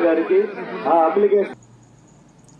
గారికి ఆ అప్లికేషన్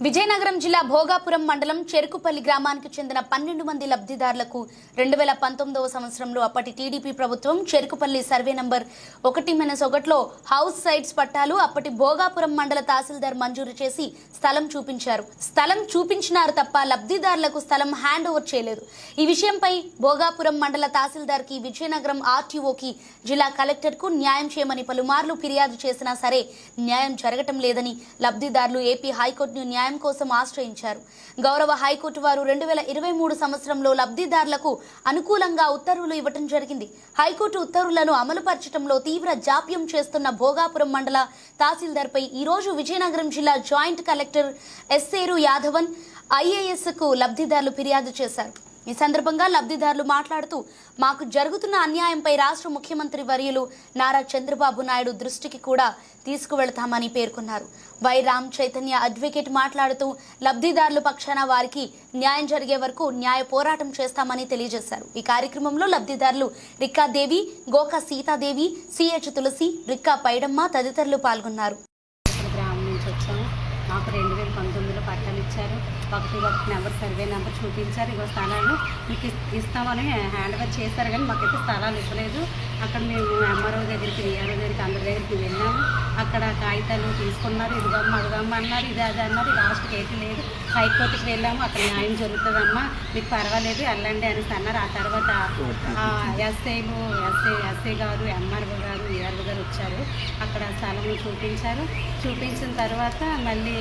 విజయనగరం జిల్లా భోగాపురం మండలం చెరుకుపల్లి గ్రామానికి చెందిన పన్నెండు మంది లబ్ధిదారులకు రెండు వేల పంతొమ్మిదవ సంవత్సరంలో అప్పటి టీడీపీ ప్రభుత్వం చెరుకుపల్లి సర్వే నంబర్ ఒకటి మైనస్ ఒకటిలో హౌస్ సైట్స్ పట్టాలు అప్పటి భోగాపురం మండల తహసీల్దార్ మంజూరు చేసి స్థలం చూపించారు. స్థలం చూపించినారు తప్ప లబ్ధిదారులకు స్థలం హ్యాండ్ ఓవర్ చేయలేదు. ఈ విషయంపై భోగాపురం మండల తహసీల్దార్కి విజయనగరం ఆర్టీఓకి జిల్లా కలెక్టర్కు న్యాయం చేయమని పలుమార్లు ఫిర్యాదు చేసినా సరే న్యాయం జరగటం లేదని లబ్ధిదారులు ఏపీ హైకోర్టును న్యాయం కోసం ఆశ్రయించారు. గౌరవ హైకోర్టు వారు రెండు వేల ఇరవై మూడు సంవత్సరంలో లబ్ధిదారులకు అనుకూలంగా ఉత్తర్వులు ఇవ్వటం జరిగింది. హైకోర్టు ఉత్తర్వులను అమలుపరచడంలో తీవ్ర జాప్యం చేస్తున్న భోగాపురం మండల తహసీల్దార్పై ఈరోజు విజయనగరం జిల్లా జాయింట్ కలెక్టర్ ఎస్సేరు యాదవన్ ఐఏఎస్కు లబ్ధిదారులు ఫిర్యాదు చేశారు. ఈ సందర్భంగా లబ్ధిదారులు మాట్లాడుతూ మాకు జరుగుతున్న అన్యాయంపై రాష్ట్ర ముఖ్యమంత్రి వర్యులు నారా చంద్రబాబు నాయుడు దృష్టికి కూడా తీసుకువెళతామని పేర్కొన్నారు. వై. రామ్ చైతన్య అడ్వకేట్ మాట్లాడుతూ లబ్ధిదారుల పక్షాన వారికి న్యాయం జరిగే వరకు న్యాయ పోరాటం చేస్తామని తెలియజేశారు. ఈ కార్యక్రమంలో లబ్ధిదారులు రిక్కాదేవి గోక సీతాదేవి సిహెచ్ తులసి రిక్కా పైడమ్మ తదితరులు పాల్గొన్నారు. మాకు రెండు వేల పంతొమ్మిదిలో పట్టాలు ఇచ్చారు. ఒకటి ఒకటి నెంబర్ సర్వే నెంబర్ చూపించారు. ఇగో స్థలాలు మీకు ఇస్తామని హ్యాండ్ ఓవర్ చేశారు కానీ మాకైతే స్థలాలు ఇవ్వలేదు. అక్కడ మేము ఎంఆర్ఓ దగ్గరికి విఆర్ఓ దగ్గరికి అందరి దగ్గరికి వెళ్ళాము అక్కడ కాగితాలు తీసుకున్నారు ఇదిగమ్మ అదిగమ్మ అన్నారు ఇది అది అన్నారు లాస్ట్కి ఏంటి లేదు. హైకోర్టుకి వెళ్ళాము అక్కడ న్యాయం జరుగుతుందమ్మా మీకు పర్వాలేదు వెళ్ళండి అని అన్నారు. ఆ తర్వాత ఎస్ఐలు ఎస్ఐ ఎస్ఐ గారు ఎంఆర్ఓ గారు ఏఆర్ఓ గారు వచ్చారు. అక్కడ స్థలం చూపించారు. చూపించిన తర్వాత మళ్ళీ